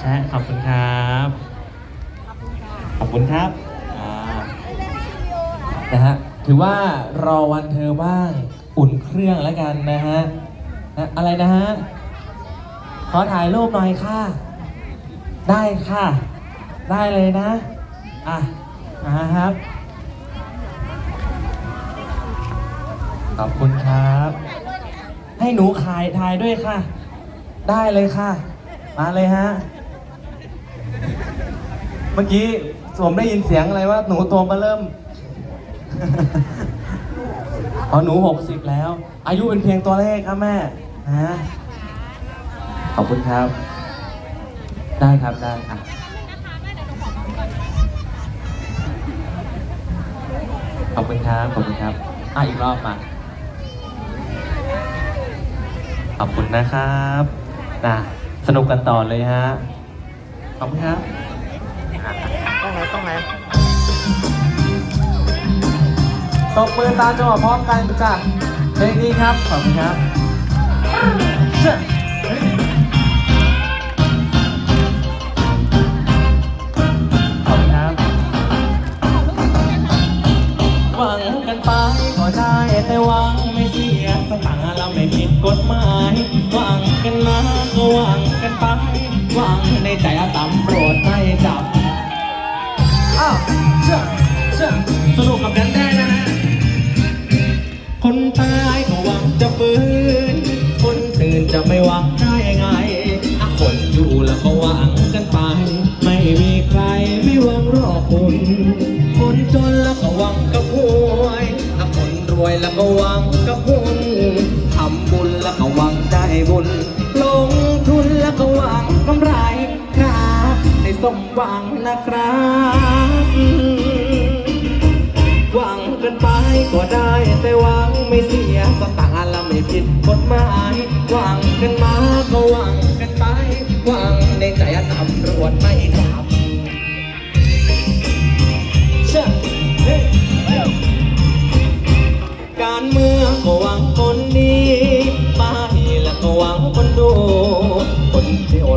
แชะขอบคุณครับ ขอบคุณครับอ่านะฮะถือว่ารอวันเธอบ้าง อุ่นเครื่องแล้วกันนะฮะนะอะไรนะฮะ ขอถ่ายรูปหน่อยค่ะ ได้ค่ะ ได้เลยนะ อะอ่าครับ ขอบคุณครับ ให้หนูขายถ่ายด้วยค่ะ ได้เลยค่ะ มาเลยฮะเมื่อกี้ผมได้ยินเสียงอะไรว่าหนูตัวมาเริ่ม อ๋อหนูหกสิบแล้ว อายุเป็นเพียงตัวเลขครับแม่ฮะขอบคุณครับ ได้ครับได้อะขอบคุณครับขอบคุณครับอะอีกรอบมาขอบคุณนะครับนะสนุกกันต่อเลยฮะขอบคุณครับ ต้องไหนต้องไหนตบมือตามจังหวะพร้อมกันจ้ะเพลงนี้ครับ ขอบคุณครับขอบคุณครับหวังกันไปก็ได้แต่หวังไม่เสียสตางค์เราไม่ผิดกฎหมายหวังกันมาก็หวังกันไปหวังในใจตำรวจไม่จับ อ้าวเชื่อเชื่อสนุกกับกันได้นะฮะคนตายก็หวังจะฟื้น คนตื่นจะไม่หวังได้ไงอะคนอยู่แล้วก็หวังกันไป ไม่มีใครไม่หวังรอคุณ คนจนแล้วก็หวังกับหวยอะคนรวยแล้วก็หวังกับหุ้นทำบุญแล้วก็หวังได้บุญ ลงทุนแล้วก็หวังกำไร สมหวังนะครับหวังกันไปก็ได้แต่หวังไม่เสียสตางค์ละไม่ผิดกฎหมายหวังกันมาก็หวังกันไปหวังในใจตำรวจไม่จับเชื่การเมืองก็หวังคนดีไปแล้วก็หวังคนดูคนเที่ยว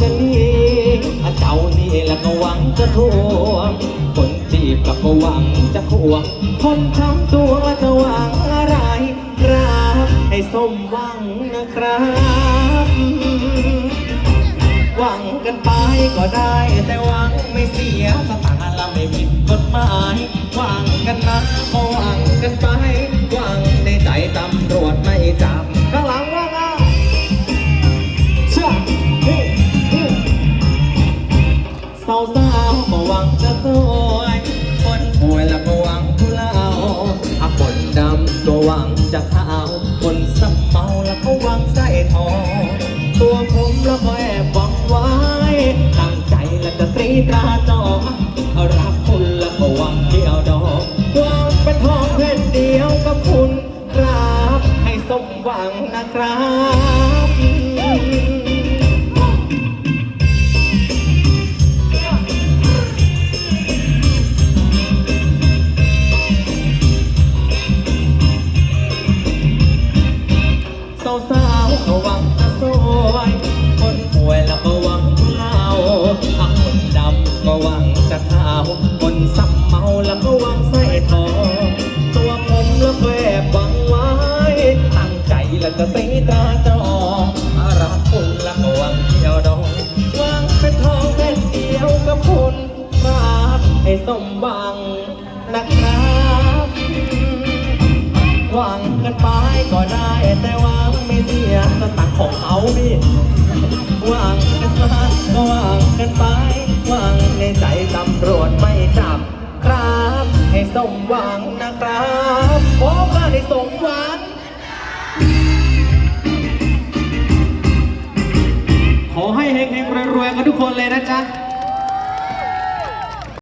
ก็หวังจะดีอะเจ้านี่แล้วก็หวังจะทวงคนจีบแล้วก็หวังจะควงคนทำตัวจะหวังอะไรครับให้สมหวังนะครับ หวังกันไปก็ได้ แต่หวังไม่เสียสตางค์เราไม่ผิดกฎหมายหวังกันนะก็หวังกันไป หวังในใจตำรวจไม่จับ จะขาวคนสัมเมาแล้วก็หวังใส่ทอง ตัวผมแล้วก็แอบหวังไว้ ตั้งใจแล้วก็ตรีตราจองรักคุณแล้วก็หวังเดียวดอกวางเป็นทองแผ่นเดียวกับคุณครับ ให้สมหวังนะครับ ก็หวังจะสวยคนป่วยแล้วก็หวังเล่าอะคนดำก็หวังจะขาวคนสับเมาแล้วก็หวังใส่ทองตัวผมแล้วแอบหวังไว้ ตั้งใจแล้วก็ตีตาจอรักคุณแล้วก็หวังเที่ยวดองหวังเป็นทองแผ่นเดียวกับคุณรับให้สมหวังนะครับ หวังกันไปก็ได้ แต่วังไม่เสียสตังของเขาพี่หวังกันมาก็หวังกันไป หวังในใจตำรวจไม่จับครับ ให้สมหวังนะครับขอมาให้สมหวัง ขอให้เฮงเฮงรวยๆกันทุกคนเลยนะจ๊ะ